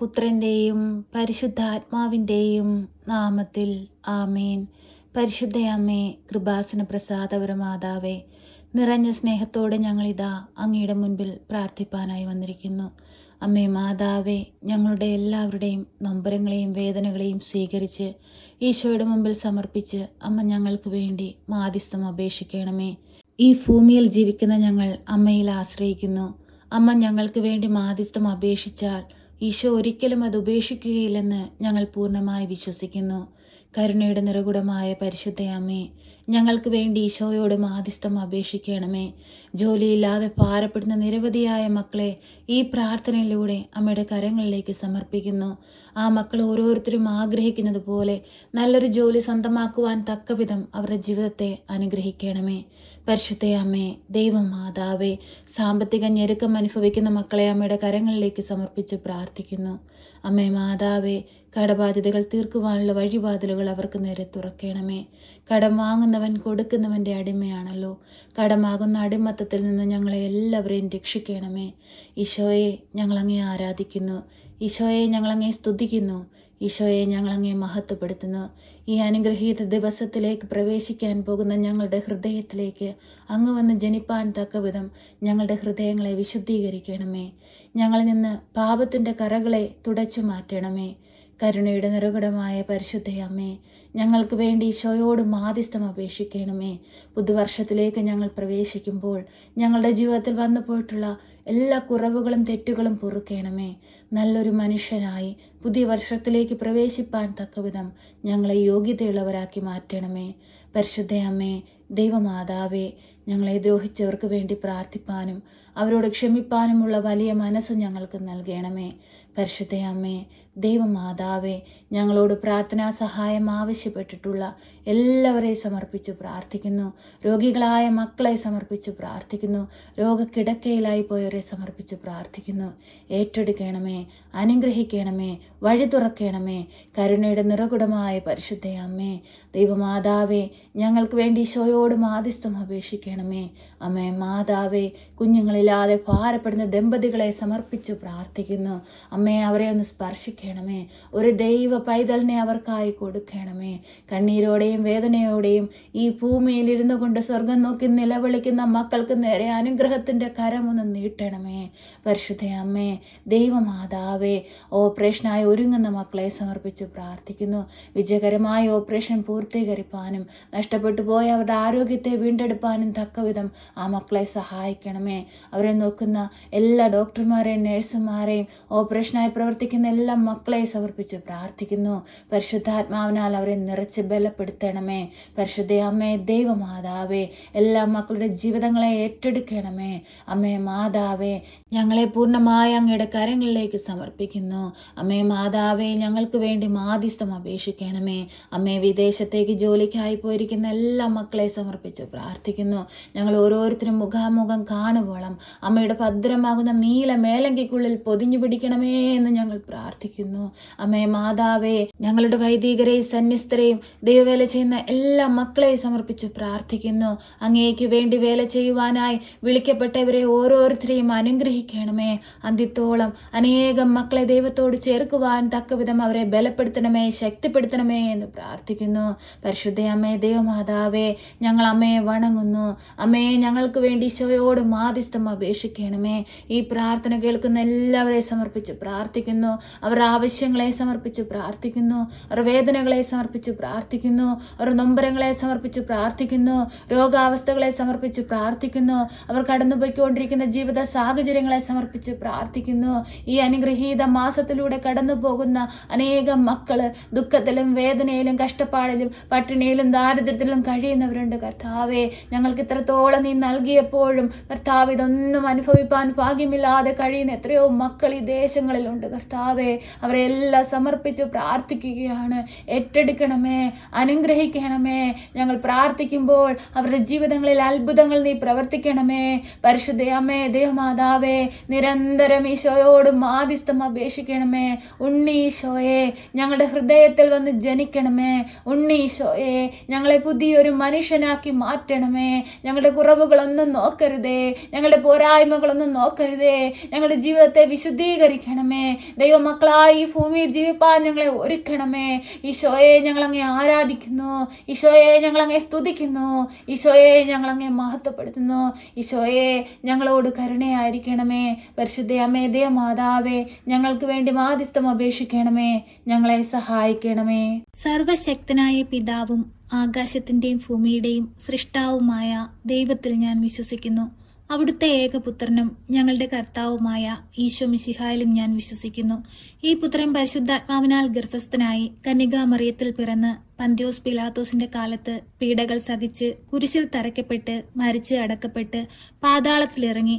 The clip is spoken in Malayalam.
പുത്രന്റെയും പരിശുദ്ധാത്മാവിന്റെയും നാമത്തിൽ ആമേൻ. പരിശുദ്ധയമ്മേ കൃപാസന പ്രസാദപരമാതാവേ നിറഞ്ഞ സ്നേഹത്തോടെ ഞങ്ങളിതാ അങ്ങയുടെ മുൻപിൽ പ്രാർത്ഥിപ്പാനായി വന്നിരിക്കുന്നു. അമ്മേ മാതാവേ ഞങ്ങളുടെ എല്ലാവരുടെയും നൊമ്പരങ്ങളെയും വേദനകളെയും സ്വീകരിച്ച് ഈശോയുടെ മുമ്പിൽ സമർപ്പിച്ച് അമ്മ ഞങ്ങൾക്ക് വേണ്ടി മാധ്യസ്ഥം അപേക്ഷിക്കണമേ. ഈ ഭൂമിയിൽ ജീവിക്കുന്ന ഞങ്ങൾ അമ്മയിൽ ആശ്രയിക്കുന്നു. അമ്മ ഞങ്ങൾക്ക് വേണ്ടി മാധ്യസ്ഥം അപേക്ഷിച്ചാൽ ഈശോ ഒരിക്കലും അത് ഉപേക്ഷിക്കുകയില്ലെന്ന് ഞങ്ങൾ പൂർണമായി വിശ്വസിക്കുന്നു. കരുണയുടെ നിറകുടമായ പരിശുദ്ധയാമേ ഞങ്ങൾക്ക് വേണ്ടി ഈശോയോട് മാധ്യസ്ഥം അപേക്ഷിക്കണമേ. ജോലിയില്ലാതെ പാരപ്പെടുന്ന നിരവധിയായ മക്കളെ ഈ പ്രാർത്ഥനയിലൂടെ അമ്മയുടെ കരങ്ങളിലേക്ക് സമർപ്പിക്കുന്നു. ആ മക്കൾ ഓരോരുത്തരും ആഗ്രഹിക്കുന്നത് പോലെ നല്ലൊരു ജോലി സ്വന്തമാക്കുവാൻ തക്കവിധം അവരുടെ ജീവിതത്തെ അനുഗ്രഹിക്കണമേ. പരിശുദ്ധ അമ്മേ ദൈവമാതാവേ സാമ്പത്തിക ഞെരുക്കം അനുഭവിക്കുന്ന മക്കളെ അമ്മയുടെ കരങ്ങളിലേക്ക് സമർപ്പിച്ച് പ്രാർത്ഥിക്കുന്നു. അമ്മേ മാതാവേ കടബാധ്യതകൾ തീർക്കുവാനുള്ള വഴിവാതിലുകൾ അവർക്ക് നേരെ തുറക്കണമേ. കടം വാങ്ങുന്നവൻ കൊടുക്കുന്നവന്റെ അടിമയാണല്ലോ. കടമാകുന്ന അടിമത്തത്തിൽ നിന്ന് ഞങ്ങളെ എല്ലാവരെയും രക്ഷിക്കണമേ. ഈശോയെ ഞങ്ങളങ്ങേ ആരാധിക്കുന്നു. ഈശോയെ ഞങ്ങളങ്ങേ സ്തുതിക്കുന്നു. ഈശോയെ ഞങ്ങളങ്ങേ മഹത്വപ്പെടുത്തുന്നു. ഈ അനുഗ്രഹീത ദിവസത്തിലേക്ക് പ്രവേശിക്കാൻ പോകുന്ന ഞങ്ങളുടെ ഹൃദയത്തിലേക്ക് അങ്ങ് വന്ന് ജനിപ്പാൻ തക്കവിധം ഞങ്ങളുടെ ഹൃദയങ്ങളെ വിശുദ്ധീകരിക്കണമേ. ഞങ്ങളിൽ നിന്ന് പാപത്തിന്റെ കറകളെ തുടച്ചു മാറ്റണമേ. കരുണയുടെ നിറകുടമായ പരിശുദ്ധയമ്മേ ഞങ്ങൾക്ക് വേണ്ടി ഈശോയോട് മാധ്യസ്ഥം അപേക്ഷിക്കണമേ. പുതുവർഷത്തിലേക്ക് ഞങ്ങൾ പ്രവേശിക്കുമ്പോൾ ഞങ്ങളുടെ ജീവിതത്തിൽ വന്നു പോയിട്ടുള്ള എല്ലാ കുറവുകളും തെറ്റുകളും പൊറുക്കണമേ. നല്ലൊരു മനുഷ്യനായി പുതിയ വർഷത്തിലേക്ക് പ്രവേശിപ്പാൻ തക്കവിധം ഞങ്ങളെ യോഗ്യതയുള്ളവരാക്കി മാറ്റണമേ. പരിശുദ്ധയമ്മേ ദൈവമാതാവേ ഞങ്ങളെ ദ്രോഹിച്ചവർക്ക് വേണ്ടി പ്രാർത്ഥിപ്പാനും അവരോട് ക്ഷമിപ്പാനുമുള്ള വലിയ മനസ്സ് ഞങ്ങൾക്ക് നൽകണമേ. പരിശുദ്ധ അമ്മേ ദൈവമാതാവേ ഞങ്ങളോട് പ്രാർത്ഥനാ സഹായം ആവശ്യപ്പെട്ടിട്ടുള്ള എല്ലാവരെയും സമർപ്പിച്ചു പ്രാർത്ഥിക്കുന്നു. രോഗികളായ മക്കളെ സമർപ്പിച്ചു പ്രാർത്ഥിക്കുന്നു. രോഗക്കിടക്കയിലായി പോയവരെ സമർപ്പിച്ചു പ്രാർത്ഥിക്കുന്നു. ഏറ്റെടുക്കണമേ അനുഗ്രഹിക്കണമേ വഴി തുറക്കണമേ. കരുണയുടെ നിറകുടമായ പരിശുദ്ധ അമ്മേ ദൈവമാതാവേ ഞങ്ങൾക്ക് വേണ്ടി ഈശോയോട് മാധ്യസ്ഥം അപേക്ഷിക്കണമേ. അമ്മേ മാതാവേ കുഞ്ഞുങ്ങളില്ലാതെ ഭാരപ്പെടുന്ന ദമ്പതികളെ സമർപ്പിച്ചു പ്രാർത്ഥിക്കുന്നു. അമ്മേ അവരെ ഒന്ന് സ്പർശിക്കണമേ. ഒരു ദൈവ പൈതലിനെ അവർക്കായി കൊടുക്കണമേ. കണ്ണീരോടെയും വേദനയോടെയും ഈ ഭൂമിയിൽ ഇരുന്നു കൊണ്ട് സ്വർഗം നോക്കി നിലവിളിക്കുന്ന മക്കൾക്ക് നേരെ അനുഗ്രഹത്തിന്റെ കരമൊന്ന് നീട്ടണമേ. പരിശുദ്ധ അമ്മേ ദൈവമാതാവേ ഓപ്പറേഷനായി ഒരുങ്ങുന്ന മക്കളെ സമർപ്പിച്ച് പ്രാർത്ഥിക്കുന്നു. വിജയകരമായ ഓപ്പറേഷൻ പൂർത്തീകരിപ്പാനും നഷ്ടപ്പെട്ടു പോയ അവരുടെ ആരോഗ്യത്തെ വീണ്ടെടുപ്പാനും തക്കവിധം ആ മക്കളെ സഹായിക്കണമേ. അവരെ നോക്കുന്ന എല്ലാ ഡോക്ടർമാരെയും നഴ്സുമാരെയും ഓപ്പറേഷനായി പ്രവർത്തിക്കുന്ന എല്ലാ മക്കളെ സമർപ്പിച്ച് പ്രാർത്ഥിക്കുന്നു. പരിശുദ്ധാത്മാവിനാൽ അവരെ നിറച്ച് ബലപ്പെടുത്തണമേ പരിശുദ്ധ അമ്മേ ദൈവമാതാവേ എല്ലാ മക്കളുടെ ജീവിതങ്ങളെ ഏറ്റെടുക്കണമേ. അമ്മേ മാതാവേ ഞങ്ങളെ പൂർണമായ അങ്ങയുടെ കരങ്ങളിലേക്ക് സമർപ്പിക്കുന്നു. അമ്മേ മാതാവേ ഞങ്ങൾക്ക് വേണ്ടി മാധ്യസ്ഥം അപേക്ഷിക്കണമേ. അമ്മേ വിദേശത്തേക്ക് ജോലിക്കായി പോയിരിക്കുന്ന എല്ലാ മക്കളെ സമർപ്പിച്ചു പ്രാർത്ഥിക്കുന്നു. ഞങ്ങൾ ഓരോരുത്തരും മുഖാമുഖം കാണുവോളം അമ്മയുടെ ഭദ്രമാകുന്ന നീല മേലങ്കിക്കുള്ളിൽ പൊതിഞ്ഞു പിടിക്കണമേ എന്ന് ഞങ്ങൾ പ്രാർത്ഥിക്കുന്നു. അമ്മേ മാതാവേ ഞങ്ങളുടെ വൈദികരെയും സന്യസ്തരെയും ദൈവവേല ചെയ്യുന്ന എല്ലാ മക്കളെയും സമർപ്പിച്ചു പ്രാർത്ഥിക്കുന്നു. അങ്ങേക്ക് വേണ്ടി വേല ചെയ്യുവാനായി വിളിക്കപ്പെട്ടവരെ ഓരോരുത്തരെയും അനുഗ്രഹിക്കണമേ. അന്ത്യത്തോളം അനേകം മക്കളെ ദൈവത്തോട് ചേർക്കുവാൻ തക്കവിധം അവരെ ബലപ്പെടുത്തണമേ ശക്തിപ്പെടുത്തണമേ എന്ന് പ്രാർത്ഥിക്കുന്നു. പരിശുദ്ധ അമ്മേ ദൈവമാതാവേ ഞങ്ങൾ അമ്മയെ വണങ്ങുന്നു. അമ്മയെ ഞങ്ങൾക്ക് വേണ്ടി ഈശോയോട് മാധ്യസ്ഥം അപേക്ഷിക്കണമേ. ഈ പ്രാർത്ഥന കേൾക്കുന്ന എല്ലാവരെയും സമർപ്പിച്ച് പ്രാർത്ഥിക്കുന്നു. അവരുടെ ആവശ്യങ്ങളെ സമർപ്പിച്ച് പ്രാർത്ഥിക്കുന്നു. അവരുടെ വേദനകളെ സമർപ്പിച്ച് പ്രാർത്ഥിക്കുന്നു. അവർ നൊമ്പരങ്ങളെ സമർപ്പിച്ച് പ്രാർത്ഥിക്കുന്നു രോഗാവസ്ഥകളെ സമർപ്പിച്ച് പ്രാർത്ഥിക്കുന്നു അവർ കടന്നുപോയിക്കൊണ്ടിരിക്കുന്ന ജീവിത സാഹചര്യങ്ങളെ സമർപ്പിച്ച് പ്രാർത്ഥിക്കുന്നു. ഈ അനുഗ്രഹീത മാസത്തിലൂടെ കടന്നു പോകുന്ന അനേകം മക്കൾ ദുഃഖത്തിലും വേദനയിലും കഷ്ടപ്പാടിലും പട്ടിണിയിലും ദാരിദ്ര്യത്തിലും കഴിയുന്നവരുണ്ട്. കർത്താവെ ഞങ്ങൾക്ക് ഇത്രത്തോളം നീ നൽകിയപ്പോഴും കർത്താവ് ഇതൊന്നും അനുഭവിപ്പാൻ ഭാഗ്യമില്ലാതെ കഴിയുന്ന എത്രയോ മക്കൾ ഈ ദേശങ്ങളിലുണ്ട്. കർത്താവെ അവരെ എല്ലാം സമർപ്പിച്ച് പ്രാർത്ഥിക്കുകയാണ്. ഏറ്റെടുക്കണമേ. അനുഗ്രഹിക്കണമേ. ഞങ്ങൾ പ്രാർത്ഥിക്കുമ്പോൾ അവരുടെ ജീവിതങ്ങളിൽ അത്ഭുതങ്ങൾ നീ പ്രവർത്തിക്കണമേ. പരിശുദ്ധയമ്മേ ദേഹമാതാവേ നിരന്തരം ഈശോയോട് മാധ്യസ്ഥം അപേക്ഷിക്കണമേ. ഉണ്ണി ഈശോയെ ഞങ്ങളുടെ ഹൃദയത്തിൽ വന്ന് ജനിക്കണമേ. ഉണ്ണി ഈശോയെ ഞങ്ങളെ പുതിയൊരു മനുഷ്യനാക്കി മാറ്റണമേ. ഞങ്ങളുടെ കുറവുകളൊന്നും നോക്കരുതേ. ഞങ്ങളുടെ പോരായ്മകളൊന്നും നോക്കരുതേ. ഞങ്ങളുടെ ജീവിതത്തെ വിശുദ്ധീകരിക്കണമേ. ദൈവമക്കളായി ഭൂമിയിൽ ജീവിപ്പാൻ ഞങ്ങളെ ഒരുക്കണമേ. ഈശോയെ ഞങ്ങളങ്ങെ ആരാധിക്കുന്നു. ഈശോയെ ഞങ്ങളങ്ങെ സ്തുതിക്കുന്നു. ഈശോയെ ഞങ്ങളങ്ങെ മഹത്വപ്പെടുത്തുന്നു. ഈശോയെ ഞങ്ങളോട് കരുണയായിരിക്കണമേ. പരിശുദ്ധ അമ്മേ മാതാവേ ഞങ്ങൾക്ക് വേണ്ടി മാധ്യസ്ഥം അപേക്ഷിക്കണമേ. ഞങ്ങളെ സഹായിക്കണമേ. സർവശക്തനായ പിതാവും ആകാശത്തിന്റെയും ഭൂമിയുടെയും സൃഷ്ടാവുമായ ദൈവത്തിൽ ഞാൻ വിശ്വസിക്കുന്നു. അവിടുത്തെ ഏകപുത്രനും ഞങ്ങളുടെ കർത്താവുമായ ഈശോ മിശിഹായിലും ഞാൻ വിശ്വസിക്കുന്നു. ഈ പുത്രൻ പരിശുദ്ധാത്മാവിനാൽ ഗർഭസ്ഥനായി കന്യകാമറിയത്തിൽ പിറന്ന് പന്ത്യോസ് പിലാത്തോസിന്റെ കാലത്ത് പീഡകൾ സഹിച്ച് കുരിശിൽ തറയ്ക്കപ്പെട്ട് മരിച്ച് അടക്കപ്പെട്ട് പാതാളത്തിലിറങ്ങി